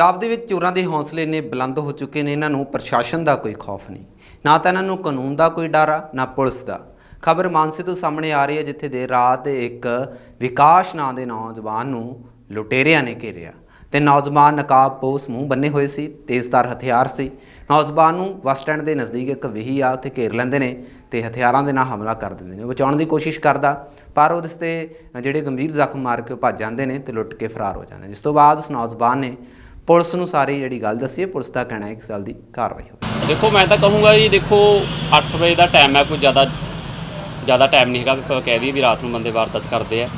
ਪੰਜਾਬ ਦੇ ਵਿੱਚ ਚੋਰਾਂ ਦੇ ਹੌਸਲੇ ਨੇ ਬੁਲੰਦ ਹੋ ਚੁੱਕੇ ਨੇ, ਇਹਨਾਂ ਨੂੰ ਪ੍ਰਸ਼ਾਸਨ ਦਾ ਕੋਈ ਖੌਫ ਨਹੀਂ। ਨਾ ਤਾਂ ਇਹਨਾਂ ਨੂੰ ਕਾਨੂੰਨ ਦਾ ਕੋਈ ਡਰ ਆ, ਨਾ ਪੁਲਿਸ ਦਾ। ਖਬਰ ਮਾਨਸੇ ਤੋਂ ਸਾਹਮਣੇ ਆ ਰਹੀ ਹੈ, ਜਿੱਥੇ ਦੇਰ ਰਾਤ ਇੱਕ ਵਿਕਾਸ ਨਾਂ ਦੇ ਨੌਜਵਾਨ ਨੂੰ ਲੁਟੇਰਿਆਂ ਨੇ ਘੇਰਿਆ। ਤੇ ਨੌਜਵਾਨ ਨਕਾਬ ਪੋਸ ਮੂੰਹ ਬੰਨੇ ਹੋਏ ਸੀ, ਤੇਜ਼ਧਾਰ ਹਥਿਆਰ ਸੀ। ਨੌਜਵਾਨ ਨੂੰ ਬੱਸ ਸਟੈਂਡ ਦੇ ਨਜ਼ਦੀਕ ਇੱਕ ਵਹੀ ਆ, ਉੱਥੇ ਘੇਰ ਲੈਂਦੇ ਨੇ ਤੇ ਹਥਿਆਰਾਂ ਦੇ ਨਾਲ ਹਮਲਾ ਕਰ ਦਿੰਦੇ ਨੇ। ਉਹ ਬਚਾਉਣ ਦੀ ਕੋਸ਼ਿਸ਼ ਕਰਦਾ, ਪਰ ਉਹਦੇ ਤੇ ਜਿਹੜੇ ਗੰਭੀਰ ਜ਼ਖਮ ਮਾਰ ਕੇ ਉਹ ਭੱਜ ਜਾਂਦੇ ਨੇ ਤੇ ਲੁੱਟ ਕੇ ਫਰਾਰ ਹੋ ਜਾਂਦੇ ਨੇ। ਜਿਸ ਤੋਂ ਬਾਅਦ ਉਸ ਨੌਜਵਾਨ ਨੇ ਪੁਲਿਸ ਨੂੰ ਸਾਰੀ ਜਿਹੜੀ ਗੱਲ ਦੱਸੀ ਹੈ, ਪੁਲਿਸ ਦਾ ਕਹਿਣਾ ਹੈ ਕਿ ਸਾਲ ਦੀ ਕਾਰਵਾਈ ਹੋਈ ਦੇਖੋ, ਮੈਂ ਤਾਂ ਕਹੂੰਗਾ ਜੀ, ਦੇਖੋ 8 ਵਜੇ ਦਾ ਟਾਈਮ ਹੈ, ਕੋਈ ਜ਼ਿਆਦਾ ਜ਼ਿਆਦਾ ਟਾਈਮ ਨਹੀਂ ਹੈਗਾ ਕਹਿ ਦਈਏ ਵੀ ਰਾਤ ਨੂੰ ਬੰਦੇ ਵਾਰਦਾਤ ਕਰਦੇ ਆ।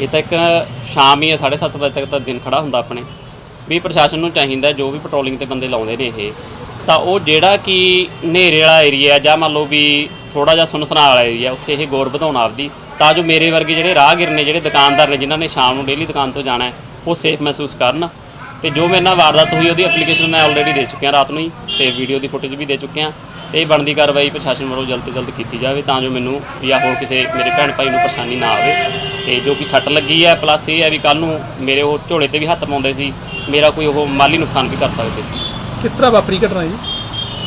ਇਹ ਤਾਂ ਇੱਕ ਸ਼ਾਮ ਹੀ ਹੈ 7:30 ਵਜੇ ਤੱਕ ਤਾਂ ਦਿਨ ਖੜਾ ਹੁੰਦਾ ਆਪਣੇ। ਵੀ ਪ੍ਰਸ਼ਾਸਨ ਨੂੰ ਚਾਹੀਦਾ ਜੋ ਵੀ ਪੈਟਰੋਲਿੰਗ ਤੇ ਬੰਦੇ ਲਾਉਂਦੇ ਨੇ ਇਹ, ਤਾਂ ਉਹ ਜਿਹੜਾ ਕਿ ਹਨੇਰੇ ਵਾਲਾ ਏਰੀਆ ਜਾਂ ਮੰਨ ਲਓ ਵੀ ਥੋੜਾ ਜਿਹਾ ਸੁਨਸਨਾ ਵਾਲਾ ਏਰੀਆ ਉੱਥੇ ਇਹ ਗੌਰ ਵਧਾਉਣ ਆਪਦੀ, ਤਾਂ ਜੋ ਮੇਰੇ ਵਰਗੇ ਜਿਹੜੇ ਰਾਹਗੀਰ ਨੇ, ਜਿਹੜੇ ਦੁਕਾਨਦਾਰ ਨੇ, ਜਿਨ੍ਹਾਂ ਨੇ ਸ਼ਾਮ ਨੂੰ ਡੇਲੀ ਦੁਕਾਨ ਤੋਂ ਜਾਣਾ ਹੈ, ਉਹ ਸੇਫ ਮਹਿਸੂਸ ਕਰਨ। ਤੇ ਜੋ ਮੇਰੇ ਨਾਲ ਵਾਰਦਾਤ ਹੋਈ ਉਹਦੀ ਐਪਲੀਕੇਸ਼ਨ ਮੈਂ ਆਲਰੇਡੀ ਦੇ ਚੁੱਕਿਆ ਰਾਤ ਨੂੰ ਹੀ ਤੇ ਵੀਡੀਓ ਦੀ ਫੁਟੇਜ ਵੀ ਦੇ ਚੁੱਕਿਆ ਤੇ ਇਹ ਬਣਦੀ ਕਾਰਵਾਈ ਪ੍ਰਸ਼ਾਸਨ ਵੱਲੋਂ ਜਲਦ ਤੋਂ ਜਲਦ ਕੀਤੀ ਜਾਵੇ ਤਾਂ ਜੋ ਮੈਨੂੰ ਜਾਂ ਹੋਰ ਕਿਸੇ ਮੇਰੇ ਭੈਣ ਭਾਈ ਨੂੰ ਪਰੇਸ਼ਾਨੀ ਨਾ ਆਵੇ ਤੇ ਜੋ ਕਿ ਸੱਟ ਲੱਗੀ ਹੈ ਪਲੱਸ ਇਹ ਹੈ ਵੀ ਕੱਲ ਨੂੰ ਮੇਰੇ ਉਹ ਝੋਲੇ ਤੇ ਵੀ ਹੱਥ ਪਾਉਂਦੇ ਸੀ ਮੇਰਾ ਕੋਈ ਉਹ ਮਾਲੀ ਨੁਕਸਾਨ ਵੀ ਕਰ ਸਕਦੇ ਸੀ। ਕਿਸ ਤਰ੍ਹਾਂ ਵਾਪਰੀ ਘਟਨਾ ਜੀ?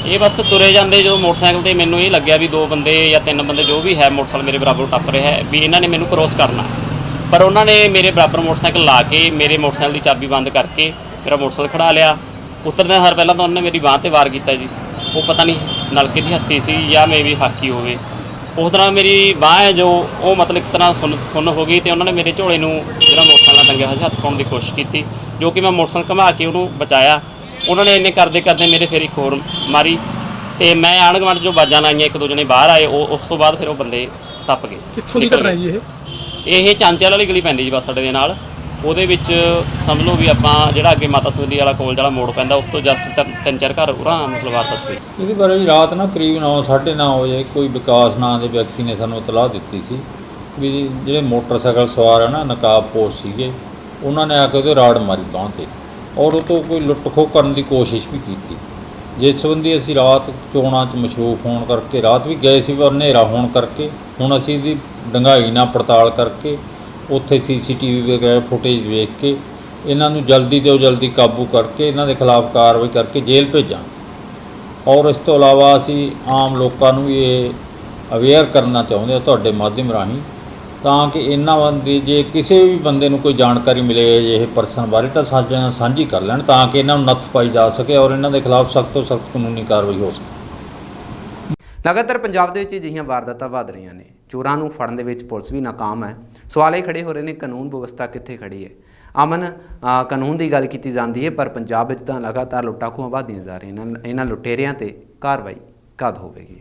ਇਹ ਬਸ ਤੁਰੇ ਜਾਂਦੇ ਜਦੋਂ ਮੋਟਰਸਾਈਕਲ ਤੇ ਮੈਨੂੰ ਇਹ ਲੱਗਿਆ ਵੀ ਦੋ ਬੰਦੇ ਜਾਂ ਤਿੰਨ ਬੰਦੇ ਜੋ ਵੀ ਹੈ ਮੋਟਰਸਾਈਕਲ ਮੇਰੇ ਬਰਾਬਰ ਟੱਪ ਰਿਹਾ ਹੈ ਵੀ ਇਹਨਾਂ ਨੇ ਮੈਨੂੰ ਕ੍ਰੋਸ ਕਰਨਾ। ਪਰ ਉਹਨਾਂ ਨੇ ਮੇਰੇ ਬਰਾਬਰ ਮੋਟਰਸਾਈਕਲ ਲਾ ਕੇ ਮੇਰੇ ਮੋਟਰਸਾਈਕਲ ਦੀ ਚਾਬੀ ਬੰਦ ਕਰਕੇ ਮੇਰਾ ਮੋਟਰਸਾਈਕਲ ਖੜਾ ਲਿਆ। ਉਤਰਦੇ ਹਰ ਪਹਿਲਾਂ ਤਾਂ ਉਹਨੇ ਮੇਰੀ ਬਾਹ ਤੇ ਵਾਰ ਕੀਤਾ ਜੀ। ਉਹ ਪਤਾ ਨਹੀਂ ਨਲਕੇ ਦੀ ਹੱਤੀ ਸੀ ਜਾਂ ਮੇ ਵੀ ਹਾਕੀ ਹੋਵੇ। ਉਸ ਤਰ੍ਹਾਂ ਮੇਰੀ ਬਾਹ ਹੈ ਜੋ ਉਹ ਮਤਲਬ ਇੱਕ ਤਰ੍ਹਾਂ ਸੁੰਨ ਸੁੰਨ ਹੋ ਗਈ ਤੇ ਉਹਨਾਂ ਨੇ ਮੇਰੇ ਝੋਲੇ ਨੂੰ ਜਿਹੜਾ ਮੋਟਰਸਾਈਕਲ ਨਾਲ ਟੰਗਿਆ ਹੋਇਆ ਸੀ ਹੱਥ ਪਾਉਣ ਦੀ ਕੋਸ਼ਿਸ਼ ਕੀਤੀ ਜੋ ਕਿ ਮੈਂ ਮੋਟਰਸਾਈਕਲ ਘੁਮਾ ਕੇ ਉਹਨੂੰ ਬਚਾਇਆ। ਉਹਨਾਂ ਨੇ ਇੰਨੇ ਕਰਦੇ ਕਰਦੇ ਮੇਰੇ ਫਿਰ ਇੱਕ ਹੋਰ ਮਾਰੀ ਤੇ ਮੈਂ ਆਂਢ ਗੁਆਂਢ ਜੋ ਬਾਜਾਂ ਲਾਈਆਂ ਇੱਕ ਦੋ ਜਣੇ ਬਾਹਰ ਆਏ ਉਹ ਉਸ ਤੋਂ ਬਾਅਦ ਫਿਰ ਉਹ ਬੰਦੇ ਟੱਪ ਗਏ। ਕਿੱਥੋਂ ਦੀ ਨਿਕਲ ਘਟਨਾ। ਜੀ ਇਹ? ਇਹ ਚਾਂਚਲ ਵਾਲੀ ਗਲੀ ਪੈਂਦੀ ਜੀ ਬਸ ਸਾਡੇ ਦੇ ਨਾਲ। ਉਹਦੇ ਵਿੱਚ ਸਮਝ ਲਓ ਵੀ ਆਪਾਂ ਜਿਹੜਾ ਅੱਗੇ ਮਾਤਾ ਸੁੰਦਰੀ ਵਾਲਾ ਕੋਲ ਜਿਹੜਾ ਮੋੜ ਪੈਂਦਾ, ਉਸ ਤੋਂ ਜਸਟ ਤਿੰਨ ਚਾਰ ਘਰ ਉਰਾਂ ਮਤਲਬ ਵਾਰਦਾਤ ਹੋਈ। ਇਹਦੇ ਬਾਰੇ ਜੀ ਰਾਤ ਨਾ ਕਰੀਬ 9:30 ਵਜੇ ਕੋਈ ਵਿਕਾਸ ਨਾਂ ਦੇ ਵਿਅਕਤੀ ਨੇ ਸਾਨੂੰ ਇਤਲਾਹ ਦਿੱਤੀ ਸੀ ਵੀ ਜਿਹੜੇ ਮੋਟਰਸਾਈਕਲ ਸਵਾਰ ਹੈ ਨਾ, ਨਕਾਬ ਪੋਸ਼ ਸੀਗੇ, ਉਹਨਾਂ ਨੇ ਆ ਕੇ ਉਹਦੇ ਰਾੜ ਮਾਰੀ ਬਾਂਹ ਤੇ ਔਰ ਉਹ ਤੋਂ ਕੋਈ ਲੁੱਟ ਖੋਹ ਕਰਨ ਦੀ ਕੋਸ਼ਿਸ਼ ਵੀ ਕੀਤੀ। ਜਿਸ ਸੰਬੰਧੀ ਅਸੀਂ ਰਾਤ ਚੋਣਾਂ 'ਚ ਮਸ਼ਰੂਫ ਹੋਣ ਕਰਕੇ, ਰਾਤ ਵੀ ਗਏ ਸੀ ਪਰ ਹਨੇਰਾ ਹੋਣ ਕਰਕੇ, ਹੁਣ ਅਸੀਂ ਇਹਦੀ ਡੰਗਾਈ ਨਾਲ ਪੜਤਾਲ ਕਰਕੇ ਉੱਥੇ ਸੀਸੀਟੀਵੀ ਵਗੈਰਾ ਫੁਟੇਜ ਵੇਖ ਕੇ ਇਹਨਾਂ ਨੂੰ ਜਲਦੀ ਤੋਂ ਜਲਦੀ ਕਾਬੂ ਕਰਕੇ ਇਹਨਾਂ ਦੇ ਖਿਲਾਫ ਕਾਰਵਾਈ ਕਰਕੇ ਜੇਲ੍ਹ ਭੇਜਾਂ। ਔਰ ਇਸ ਤੋਂ ਇਲਾਵਾ ਅਸੀਂ ਆਮ ਲੋਕਾਂ ਨੂੰ ਵੀ ਇਹ ਅਵੇਅਰ ਕਰਨਾ ਚਾਹੁੰਦੇ ਹਾਂ ਤੁਹਾਡੇ ਮਾਧਿਅਮ ਰਾਹੀਂ ਤਾਂ ਕਿ ਇਹਨਾਂ ਬੰਦੇ ਜੇ ਕਿਸੇ ਵੀ ਬੰਦੇ ਨੂੰ ਕੋਈ ਜਾਣਕਾਰੀ ਮਿਲੇ ਇਹ ਪਰਸਨ ਬਾਰੇ ਤਾਂ ਸਾਡੇ ਨਾਲ ਸਾਂਝੀ ਕਰ ਲੈਣ ਤਾਂ ਕਿ ਇਹਨਾਂ ਨੂੰ ਨੱਥ ਪਾਈ ਜਾ ਸਕੇ ਔਰ ਇਹਨਾਂ ਦੇ ਖਿਲਾਫ ਸਖਤ ਤੋਂ ਸਖਤ ਕਾਨੂੰਨੀ ਕਾਰਵਾਈ ਹੋ ਸਕੇ। ਲਗਾਤਾਰ ਪੰਜਾਬ ਦੇ ਵਿੱਚ ਅਜਿਹੀਆਂ ਵਾਰਦਾਤਾਂ ਵਧ ਰਹੀਆਂ ਨੇ। ਚੋਰਾਂ ਨੂੰ ਫੜਨ ਦੇ ਵਿੱਚ ਪੁਲਿਸ ਵੀ ਨਾਕਾਮ ਹੈ। ਸਵਾਲ ਇਹ ਖੜੇ ਹੋ ਰਹੇ ਨੇ, ਕਾਨੂੰਨ ਵਿਵਸਥਾ ਕਿੱਥੇ ਖੜੀ ਹੈ? ਅਮਨ ਕਾਨੂੰਨ ਦੀ ਗੱਲ ਕੀਤੀ ਜਾਂਦੀ ਹੈ, ਪਰ ਪੰਜਾਬ ਵਿੱਚ ਤਾਂ ਲਗਾਤਾਰ ਲੁੱਟਾਂ ਖੋਹਾਂ ਵਧਦੀਆਂ ਜਾ ਰਹੀਆਂ ਨੇ। ਇਹਨਾਂ ਲੁਟੇਰਿਆਂ ਤੇ ਕਾਰਵਾਈ ਕਦ ਹੋਵੇਗੀ?